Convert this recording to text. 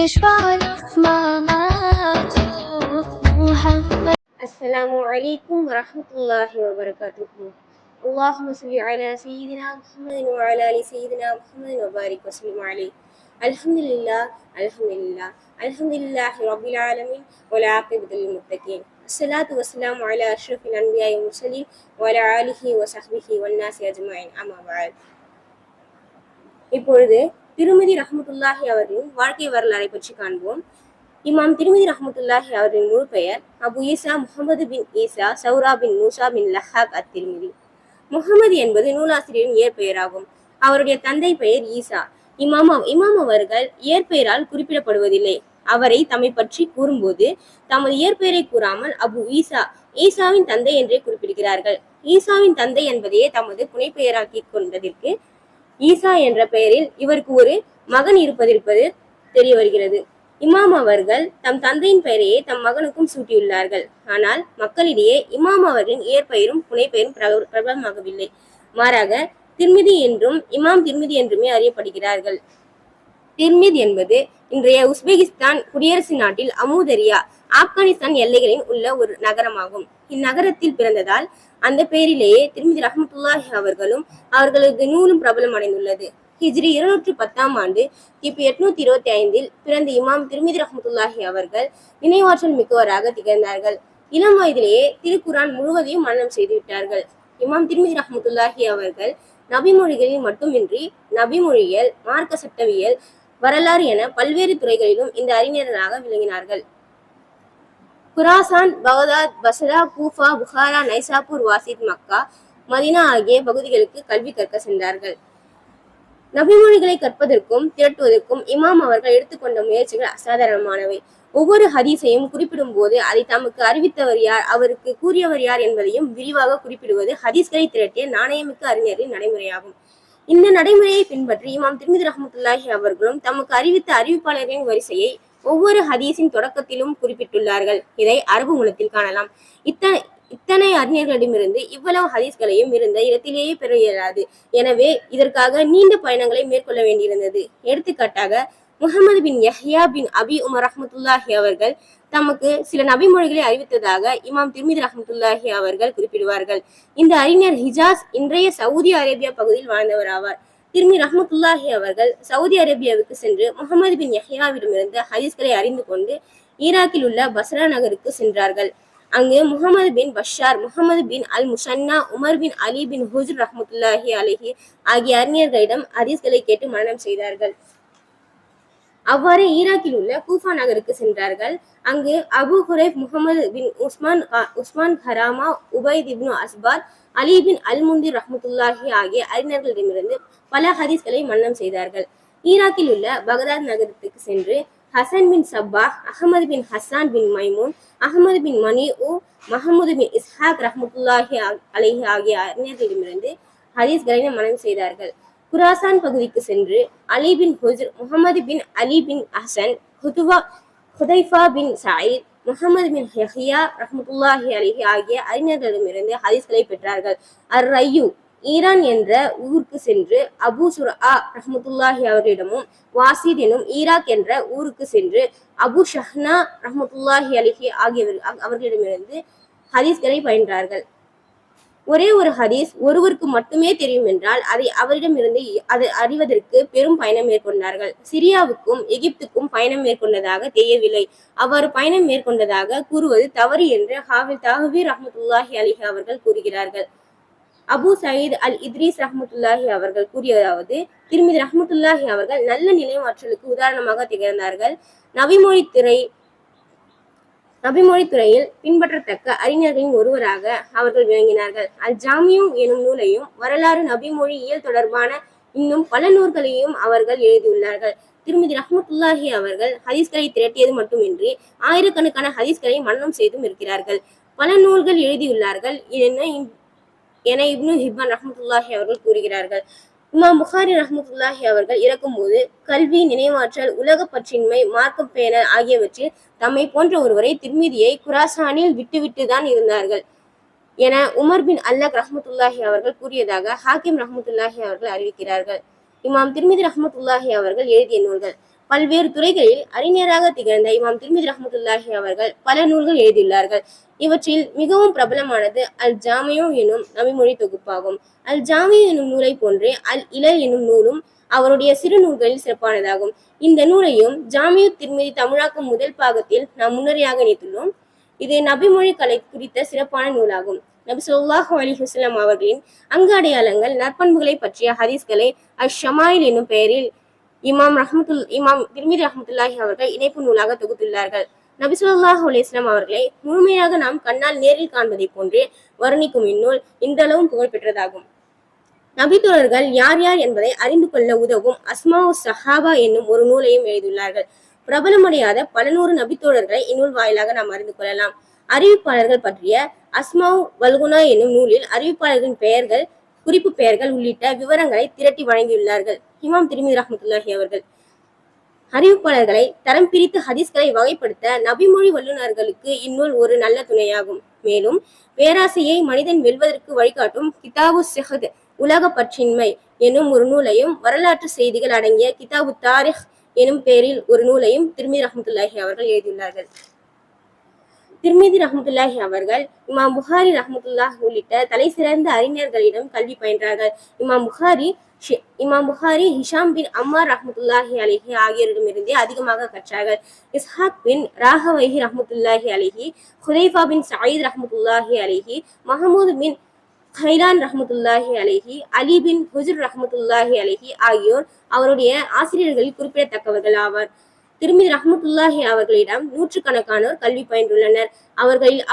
كشف ممات محمد السلام عليكم ورحمة الله وبركاته اللهم صل على سيدنا محمد وعلى آل سيدنا محمد وبارك وسلم عليه الحمد لله الحمد لله الحمد لله رب العالمين والعاقبة للمتقين الصلاة والسلام على أشرف الأنبياء والمرسلين وعلى آله وصحبه والناس أجمعين أما بعد இப்பொழுது திருமதி ரஹமத்துல்லாஹி அவர்களின் வாழ்க்கை வரலாறை பற்றி காண்போம். இமாம் திருமதி ரஹமத்துல்லாஹி அவரின் முழு பெயர் அபு ஈசா முகமது பின் ஈசா சௌரா பின் மூசா பின் லஹாக் அத் திருமதி முகமது என்பது நூலாசிரியரின் இயற்பெயராகும் அவருடைய தந்தை பெயர் ஈசா. இமாம் இமாம் அவர்கள் இயற்பெயரால் குறிப்பிடப்படுவதில்லை. அவரை தம்மை பற்றி கூறும்போது தமது இயற்பெயரை கூறாமல் அபு ஈசா ஈசாவின் தந்தை என்றே குறிப்பிடுகிறார்கள். ஈசாவின் தந்தை என்பதையே தமது புனைப்பெயராக்கி கொண்டதற்கு ஈசா என்ற பெயரில் இவருக்கு ஒரு மகன் இருப்பதிருப்பது தெரிய வருகிறது. இமாம் அவர்கள் தம் தந்தையின் பெயரையே தம் மகனுக்கும் சூட்டியுள்ளார்கள். ஆனால் மக்களிடையே இமாம் அவர்களின் இயற்பெயரும் புனைப்பெயரும் பிரபலமாகவில்லை. மாறாக திர்மிதி என்றும் இமாம் திருமிதி என்றுமே அறியப்படுகிறார்கள். திர்மித் என்பது இன்றைய உஸ்பெகிஸ்தான் குடியரசு நாட்டில் அமுதரியா ஆப்கானிஸ்தான் எல்லைகளில் உள்ள ஒரு நகரமாகும். இந்நகரத்தில் பிறந்ததால் அந்த பெயரிலேயே திருமதி ரஹமத்துல்லாஹி அவர்களும் அவர்களது நூலும் பிரபலம் அடைந்துள்ளது. ஹிஜ்ரி இருநூற்று பத்தாம் ஆண்டு கிபி எட்நூத்தி இருபத்தி ஐந்தில் பிறந்த இமாம் திருமிதி ரஹமத்துல்லாஹி அவர்கள் நினைவாற்றல் மிக்கவராக திகழ்ந்தார்கள். இளம் வயதிலேயே திருக்குரான் முழுவதையும் மரணம் செய்துவிட்டார்கள் இமாம் திருமிதி ரஹமத்துல்லாஹி அவர்கள் நபிமொழிகளில் மட்டுமின்றி நபிமொழியியல் மார்க்க சட்டவியல் வரலாறு என பல்வேறு துறைகளிலும் இந்த அறிஞர்களாக விளங்கினார்கள். Khorasan Baghdad Basra Kufa Bukhara Nishapur Wasit Mecca Medina ஆகிய பகுதிகளுக்கு கல்வி கற்க சென்றார்கள். நபிமொழிகளை கற்பதற்கும் திரட்டுவதற்கும் இமாம் அவர்கள் எடுத்துக்கொண்ட முயற்சிகள் அசாதாரணமானவை. ஒவ்வொரு ஹதீஸையும் குறிப்பிடும் போது அதை தமக்கு அறிவித்தவர் யார் அவருக்கு கூறியவர் யார் என்பதையும் விரிவாக குறிப்பிடுவது ஹதீஸ்களை திரட்டிய நாணயமிக்க அறிஞரின் நடைமுறையாகும். இந்த நடைமுறையை பின்பற்றி இமாம் திருமிதி ரஹமத்துல்லாஹி அவர்களும் தமக்கு அறிவித்த அறிவிப்பாளர்களின் வரிசையை ஒவ்வொரு ஹதீஸின் தொடக்கத்திலும் குறிப்பிட்டுள்ளார்கள். இதை அரபு மூலத்தில் காணலாம். இத்தனை இத்தனை அறிஞர்களிடமிருந்து இவ்வளவு ஹதீஸ்களையும் இருந்த இடத்திலேயே பெற இயலாது. எனவே இதற்காக நீண்ட பயணங்களை மேற்கொள்ள வேண்டியிருந்தது. எடுத்துக்காட்டாக Muhammad bin Yahya bin Abi Umar ரஹமத்துல்லாஹி அவர்கள் தமக்கு சில நபிமொழிகளை அறிவித்ததாக இமாம் திருமிதி ரஹமத்துல்லாஹி அவர்கள் குறிப்பிடுவார்கள். இந்த அறிஞர் ஹிஜாஸ் இன்றைய சவுதி அரேபியா பகுதியில் வாழ்ந்தவர் ஆவார். திருமி ரஹமத்துல்லாஹி அவர்கள் சவுதி அரேபியாவுக்கு சென்று முகமது பின் யஹ்யாவிடமிருந்து ஹதீஸ்களை அறிந்து கொண்டு ஈராக்கில் உள்ள பஸ்ரா நகருக்கு சென்றார்கள். அங்கு Muhammad bin Bashar Muhammad bin al Muthanna Umar bin Ali bin ஹுஜ் ரஹமத்துல்லாஹி அலஹி ஆகிய அறிஞர்களிடம் ஹதீஸ்களை கேட்டு மரணம் செய்தார்கள். அவ்வாறே ஈராக்கில் உள்ள கூஃபா நகருக்கு சென்றார்கள். அங்கு அபு ஹுரைப் முகமது பின் உஸ்மான் உஸ்மான் ஹராமா உபைத் இப்னு அஸ்பார் அலி பின் அல் முந்திர் ரஹமத்துல்லாஹி ஆகிய அறிஞர்களிடமிருந்து பல ஹதீஸ்களை மன்னம் செய்தார்கள். ஈராக்கில் உள்ள பகதாத் நகரத்துக்கு சென்று Hasan bin Sabbah Ahmad bin Hassan bin Maimun Ahmad bin மணி உ மஹமது பின் இஸ்ஹாக் ரஹமத்துல்லாஹி அலிஹி ஆகிய அறிஞர்களிடமிருந்து ஹதீஸ்களை மனம் செய்தார்கள். குராசான் பகுதிக்கு சென்று அலி பின் ஹுஜர் முகமது பின் அலி பின் ஹசன் ஹுதுவா ஹுதைஃபா பின் சாயித் முகமது பின் ஹியா ரஹமத்துல்லாஹி அலிஹி ஆகிய அறிஞர்களிடமிருந்து ஹதீஸ்களை பெற்றார்கள். அர் ரயூ ஈரான் என்ற ஊருக்கு சென்று அபு சுரா ரஹமத்துல்லாஹி அவர்களிடமும் வாசித் எனும் ஈராக் என்ற ஊருக்கு சென்று அபு ஷஹ்னா ரஹமத்துல்லாஹி அலிஹி ஆகியவர் அவர்களிடமிருந்து ஹதீஸ்களை பயின்றார்கள். ஒரே ஒரு ஹதீஸ் ஒருவருக்கு மட்டுமே தெரியும் என்றால் அதை அவரிடமிருந்து அதை அறிவதற்கு பெரும் பயணம் மேற்கொண்டார்கள். சிரியாவுக்கும் எகிப்துக்கும் பயணம் மேற்கொண்டதாக தெரியவில்லை. அவ்வாறு பயணம் மேற்கொண்டதாக கூறுவது தவறு என்று ஹாவில் தாஹவீர் ரஹமத்துல்லாஹி அலிஹி அவர்கள் கூறுகிறார்கள். அபு சயீத் அல் இத்ரீஸ் ரஹமத்துல்லாஹி அவர்கள் கூறியதாவது திருமதி ரஹமத்துல்லாஹி அவர்கள் நல்ல நிலைமாற்றலுக்கு உதாரணமாக திகழ்ந்தார்கள். நவிமொழி துறை நபிமொழி துறையில் பின்பற்றத்தக்க அறிஞர்களின் ஒருவராக அவர்கள் விளங்கினார்கள். அல் ஜாமியும் எனும் நூலையும் வரலாறு நபிமொழி இயல் தொடர்பான இன்னும் பல நூல்களையும் அவர்கள் எழுதியுள்ளார்கள். திருமதி ரஹமத்துல்லாஹி அவர்கள் ஹதீஸ்களை திரட்டியது மட்டுமின்றி ஆயிரக்கணக்கான ஹதீஸ்களை மன்னம் செய்தும் இருக்கிறார்கள். பல நூல்கள் எழுதியுள்ளார்கள். என என இப்னு ஹிப்பான் ரஹமத்துல்லாஹி அவர்கள் கூறுகிறார்கள். இமாம் புகாரி ரஹமத்துல்லாஹி அவர்கள் இறக்கும்போது கல்வி நினைவாற்றல் உலக பற்றின்மை மார்க்கம் பேணல் ஆகியவற்றில் தம்மை போன்ற ஒருவரை திருமதியை குராசானில் விட்டுவிட்டு தான் இருந்தார்கள் என உமர் பின் அல்லக் ரஹமத்துல்லாஹி அவர்கள் கூறியதாக ஹாக்கிம் ரஹமத்துல்லாஹி அவர்கள் அறிவிக்கிறார்கள். இமாம் திருமிதி ரஹமத்துல்லாஹி அவர்கள் எழுதிய நூல்கள் பல்வேறு துறைகளில் அறிஞராக திகழ்ந்த இமாம் திருமிதி ரஹமத்துல்லாஹி அவர்கள் பல நூல்கள் எழுதியுள்ளார்கள். இவற்றில் மிகவும் பிரபலமானது அல் ஜாமியோ எனும் நபிமொழி தொகுப்பாகும். அல் ஜாமியோ எனும் நூலை போன்றே அல் இலல் எனும் நூலும் அவருடைய சிறு நூல்களில் சிறப்பானதாகும். இந்த நூலையும் ஜாமியு திருமதி தமிழாக்கும் முதல் பாகத்தில் நாம் முன்னரையாக இணைத்துள்ளோம். இது நபிமொழி கலை குறித்த சிறப்பான நூலாகும். நபி சொல்லாஹு அலி ஹுஸ்லாம் அவர்களின் அங்கு அடையாளங்கள் நற்பண்புகளை பற்றிய ஹதீஸ்களை அஷ் ஷமாயில் என்னும் பெயரில் இமாம் ரஹமத்துல் இமாம் திருமிதி ரஹமத்துல்லாஹி அவர்கள் இணைப்பு நூலாக தொகுத்துள்ளார்கள். நபி சொல்லாஹு அலிஸ்லாம் அவர்களை முழுமையாக நாம் கண்ணால் நேரில் காண்பதை போன்றே வர்ணிக்கும் இந்நூல் இந்தளவும் புகழ்பெற்றதாகும். நபித்தோழர்கள் யார் யார் என்பதை அறிந்து கொள்ள உதவும் அஸ்மாவு சஹாபா என்னும் ஒரு நூலையும் எழுதியுள்ளார்கள். பிரபலமடையாத பல நூறு நபித்தோழர்களை இந்நூல் வாயிலாக நாம் அறிந்து கொள்ளலாம். அறிவிப்பாளர்கள் பற்றிய அஸ்மாவ் வல்குனா என்னும் நூலில் அறிவிப்பாளர்களின் பெயர்கள் குறிப்பு பெயர்கள் உள்ளிட்ட விவரங்களை திரட்டி வழங்கியுள்ளார்கள். இமாம் திருமி ரஹமத்துல்லாஹி அவர்கள். அறிவிப்பாளர்களை தரம் பிரித்து ஹதீஸ்களை வகைப்படுத்த நபிமொழி வல்லுநர்களுக்கு இந்நூல் ஒரு நல்ல துணையாகும். மேலும் பேராசையை மனிதன் வெல்வதற்கு வழிகாட்டும் கிதாபு செஹத் உலக பற்றின்மை எனும் ஒரு நூலையும் வரலாற்று செய்திகள் அடங்கிய கிதாபு தாரிஹ் எனும் பெயரில் ஒரு நூலையும் திருமதி ரஹமத்துல்லாஹி அவர்கள் எழுதியுள்ளார்கள். திருமிதி ரஹமத்துல்லாஹி அவர்கள் இமாம் புகாரி ரஹமத்துல்லாஹ் உள்ளிட்ட தலை சிறந்த அறிஞர்களிடம் கல்வி பயின்றார்கள். இமாம் புகாரி இமாம் புகாரி ஹிஷாம் பின் அம்மார் ரஹமத்துல்லாஹி அலிஹி ஆகியோரிடமிருந்தே அதிகமாக கற்றார்கள். இஸ்ஹாக் பின் ராகவைஹி ரஹமத்துல்லாஹி அலிஹி ஹுதைஃபா பின் சாயித் ரஹமத்துல்லாஹி அலிஹி மஹமூது பின் ஹைலான் ரஹமத்துல்லாஹி அலிஹி அலி பின் ஹுஜுர் ரஹமத்துல்லாஹி அலிஹி ஆகியோர் அவருடைய ஆசிரியர்களில் குறிப்பிடத்தக்கவர்கள் ஆவார். திருமதி ரஹமத்துல்லாஹி அவர்களிடம் நூற்றுக்கணக்கானோர் கல்வி பயின்றுள்ளனர். அவர்களில்